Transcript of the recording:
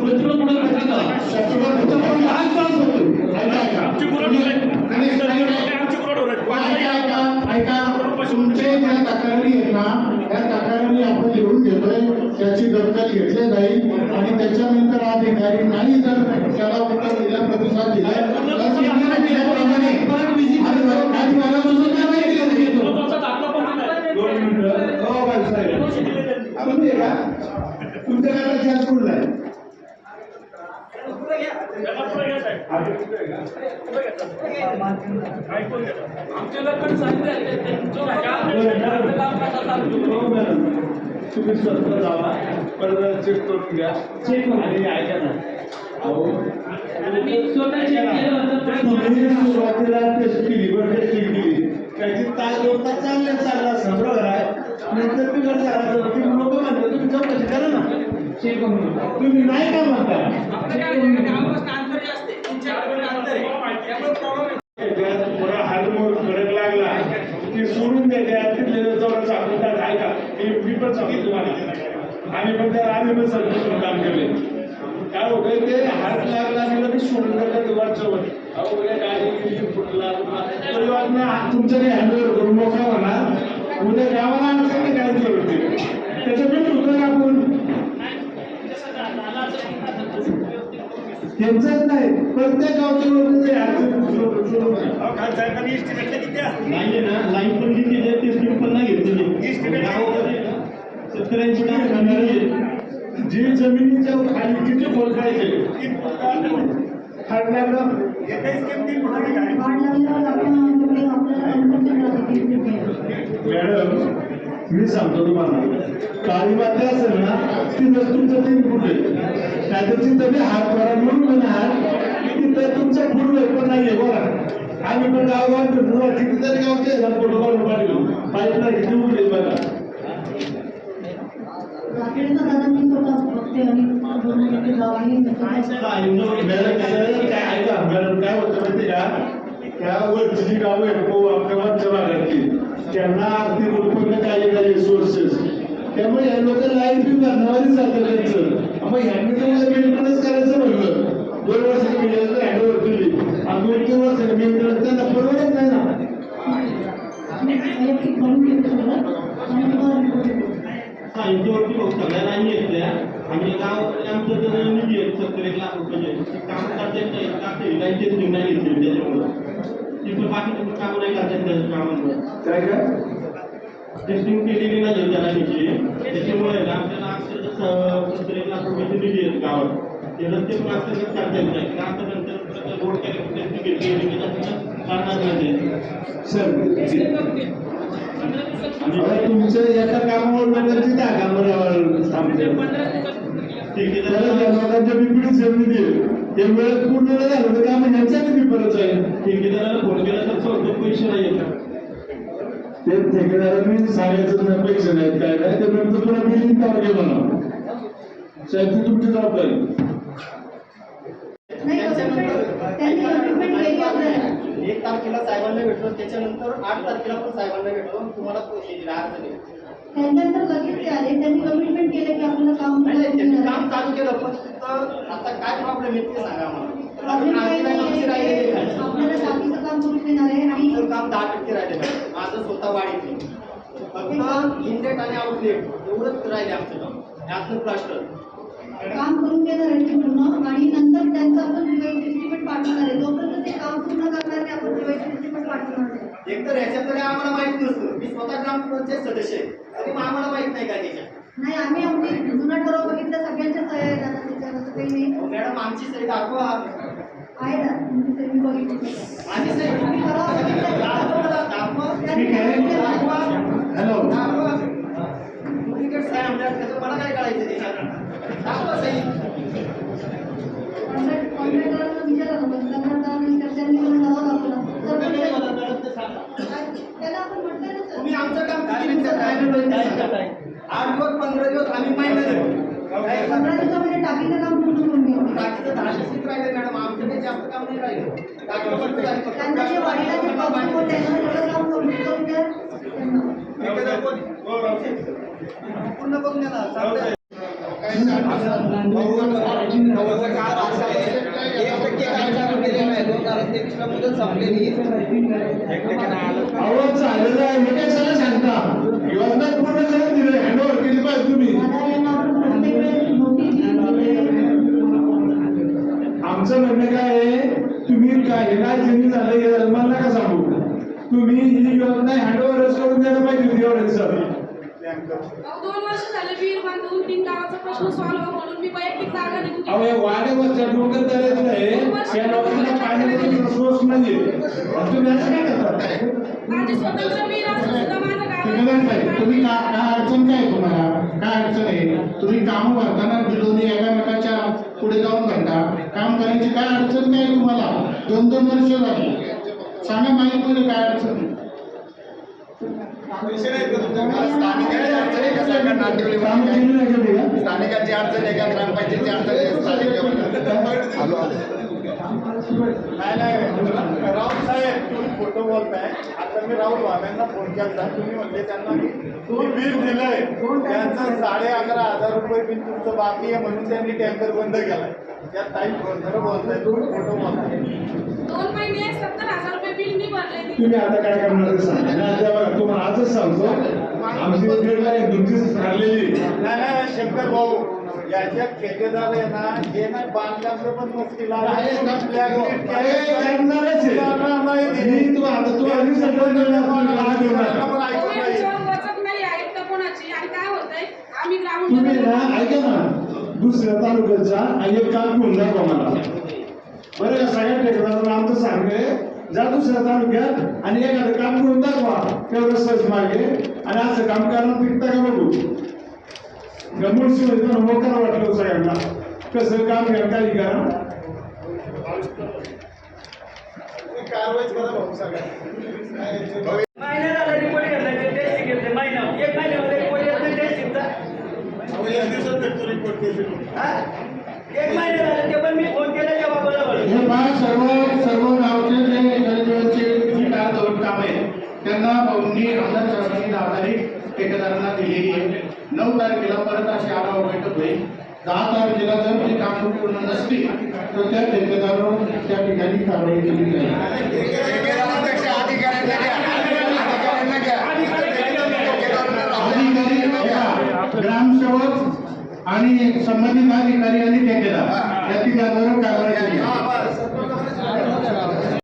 ऐका ऐका त्या आपण लिहून त्याची दखल घेतली जाईल आणि त्याच्यानंतर अधिकारी नाही जर त्याला उत्तर दिला प्रतिसाद दिला तर निर्णय दिल्याप्रमाणे आणि काही वेळापासून कारवाई केली जाईल. तुमचा दाखला पण दिलाय. दोन मिनिटं हो, बाळासाहेब. दोन शिकले त्यांनी. आपण ते का तुमच्या घरात गॅस कुठला आहे त्याला पुढे घ्या साहेब. पुढे घ्या साहेब. ऐकून घ्या. आमचे तुम्ही स्वतः जावा परत चेक करून घ्या चेक आणि ऐका ना अहो तुम्ही सुरुवातीला टेस्ट केली बरं टेस्टिंग केली त्याची तास दोन चांगल्या चालला असं आहे नंतर बिघड झाला लोक म्हणतात तुम्ही चौकशी करा ना चेक करून तुम्ही नाही का म्हणता हातमोर कडक लागला ते सोडून द्या त्या तिथले चौराचा म्हणतात ऐका मी पण सांगितलं तुम्हाला आम्ही पण त्या आम्ही पण सरपंच काम केले काय होतं ते हात लागला आणि लगेच सोडून देतात वरच्यावर अहो उद्या गाडी फुटला तुमचं काही करून मोकळा म्हणा उद्या गावाला अडचण काय होते त्याचं होतं आपण त्यांचंच नाही प्रत्येक गावच्या लोकांचे अडचण सोडून- सोडून नाही. अहो, खान साहेबांनी इस्टिमेटला किती असते नाहीये ना लाईन पण किती आहे टेस्टिंग पण नाही घेतली शेतकऱ्यांची काय खाणार आहे जे जमिनीच्या खाली किती खोल पाहिजे तीन फुटं खाड लागलं एका स्कीम तीन फुटाची गाडी मॅडम मी सांगतो तुम्हाला. काळी माती असेल ना तिथं तुमचं तीन फूट आहे नाहीतर तिथं बी हात करा म्हणून हात तिथं तुमचं फूट आहे पण नाहीये बघा. आम्ही पण गावगाव फिरतो ना, कितीतरी गावचे आहे फोटो काढून पाहिजे पाईपला किती उघडे बघा. काय? होतं माहिती का? त्या वरची जी गावं आहेत को आपल्या वरच्या भागातली. त्यांना अगदी उत्पन्न काही काही सोर्सेस त्यामुळे या लोक लाईफ बी भरणारी चालतं त्यांचं. मग ह्यांनी तुम्हाला मेंटेनन्स करायचं म्हणलं. दोन वर्षाची मिळालं हँडओव्हर केली. आणि दोन तीन मेंटेनन्स त्यांना परवडत नाही ना. साहित्यावरती भाऊ सगळ्या नाही घेतल्या. आणि गाव आमचं निधी आहे सत्तर एक लाख रुपये. काम करता येत नाही का तिथं बाकी तुम्ही कामं नाही करता येत त्याच्या कामांवर काय काय? टेस्टिंग केलेली नाही त्याला निधी त्याच्यामुळे ना आपल्याला अक्षरशः एक लाख आहेत गावात. ते रस्ते पण अक्षरशः काढता येत नाही का आता नंतर रोड केले टेस्टिंग गेली काढणार नाही. सर तुमचं एका कामावर त्या कामावर थांबते जमिनी दिली. ते वेळेत पूर्ण झालं तर काम ह्यांच्या निधी परत जाईल ठेकेदाराला फोन केला तर पैसे नाही येतात. ते ठेकेदारांनी सांगायचं नाही पैसे नाहीत. काय नाही ते नंतर तुला साहेब ती तुमची जबाबदारी. एक तारखेला साहेबांना भेटलो त्याच्यानंतर आठ तारखेला पण साहेबांना भेटलो तुम्हाला पैसे दिले अर्ज दिले त्यानंतर लगेच ते आले. त्यांनी कमिटमेंट केलं की आपल्याला काम म्हणजे त्यांनी काम. चालू केलं. पण तिथं आता काय प्रॉब्लेम आहे ते सांगा आम्हाला काही नाही राहिलेली नाही. आहे. आपल्याला बाकीचं काम करून देणार आहे आणि आमचं काम दहा टक्के राहिलेलं आहे माझं स्वतः फक्त इनलेट आणि आउटलेट एवढंच राहिले आमचं काम. प्लास्टर काम करून देणार आहे ते पूर्ण. आणि नंतर त्यांचं आपण एस्टिमेट पाठवणार आहे. जोपर्यंत ते काम पूर्ण करणार नाही आपण एस्टिमेट पाठवणार आहे एकतर ह्याच्याकडे आम्हाला माहीत नसतं. मी स्वतः ग्रामपंचायत सदस्य आहे. तरी मग आम्हाला माहीत नाही काय त्याच्यात. नाही आम्ही आमची जुना ठराव बघितलं सगळ्यांच्या सह्या आहेत. आता त्याच्यावर असं काही नाही. अहो, मॅडम आमची सही दाखवा. आहे ना तुमची सही मी बघितली. माझी सही आम्ही ठराव बघितला दाखवा. दाखवा डुप्लिकेट सही आमच्या त्याचं मला काय कळायचं त्याच्यात दाखवा सही कॉन्ट्रॅक्ट कॉन्ट्रॅक्टरांना विचारा ना पण कंत्राटदारांनी त्यांनी मला ठराव दाखवला तर त्याला आपण म्हटलं ना सर तुम्ही ते सांगा. आठ दिवस पंधरा दिवस आम्ही महिना टाकीचं काम पूर्ण करून घेऊ बाकीचं दहाशे सीट राहिले मॅडम. जास्त काम नाही राहिलं. टाकी फक्त झाली फक्त ही योजना हँडओव्हरच करून द्यायला पाहिजे अहो, दोन वर्ष झाले विहीर बांधून तीन गावाचा प्रश्न सॉल्व्ह व्हावा म्हणून मी वैयक्तिक जागा निघून अहो डोंगर आहे. या लोकांना पाण्याचा सोर्स नाहीये. आणि तुम्ही असं काय करता? माझी स्वतंत्र विहीर असून सुद्धा माझं ठेकेदार साहेब तुम्ही का गाव काय अडचण काय तुम्हाला? काय अडचण आहे? तुम्ही काम भरताना बिलोनी एकामेकाच्या पुढे जाऊन भरता. काम करायची काय अडचण काय तुम्हाला? दोन दोन वर्ष झाली. सांगा माहिती काय अडचण आहे? काम केली नाही का ते? स्थानिकांची अडचण आहे का ग्रामपंचायतची अडचण आहे स्थानिक लेवलला? नाही नाही. राहुल साहेब तुम्ही खोटं बोलताय. आता मी राहुल भाव्यांना फोन केला तुम्ही म्हणले त्यांना की तुम्ही बिल दिलंय. त्यांचं साडे अकरा हजार रुपये बिल तुमचं बाकी आहे म्हणून त्यांनी टँकर बंद केलाय. त्या ताई खरं बोलताय. तुम्ही खोटं बोलताय. दोन महिने सत्तर हजार रुपये बिल नाही भरले ती. तुम्ही आता काय करणार ते सांगा. नाही, आता बघा तुम्हाला आजच सांगतो. आमची डेडलाईन तुमचीच ठरलेली नाही नाही शंकर भाऊ याच्या ठेकेदार आहे ना हे बांधकामचं पण मुश्किल आहे अरे, करणारच आहे. मी तुम्हाला आता तुम्हाला रिझल्ट देणार, तुम्ही देणार. आणि ना ऐका ना. दुसऱ्या तालुक्याचा एक काम घेऊन मला. बरं का ठेकेदारांना आमचं सांगते जा दुसऱ्या तालुक्यात आणि एखादं काम घेऊन दाखवा. तेवढं सहज मागे आणि असं काम करणं पिकता का बघू? गमूळ शिवाय मोकार वाटलं सगळ्यांना कसं काम घ्या काही करा? एक महिना झाला ते पण मी फोन केला तेव्हा बरोबर हे पहा सर्व सर्व गावचे जे जलजीवनचे विकास दोन काम आहे त्यांना भाऊंनी आमदार साहेबांनी दहा तारीख ठेकेदारांना दिलेली आहे नऊ तारखेला परत अशी आढावा बैठक होईल. दहा तारखेला जर ती काम पूर्ण नसली तर त्या ठेकेदारावर त्या ठिकाणी कारवाई केली जाईल. अधिकारी ग्रामसेवक आणि संबंधित अधिकारी आणि ठेकेदार. या तिघांवर कारवाई केली हा, बस.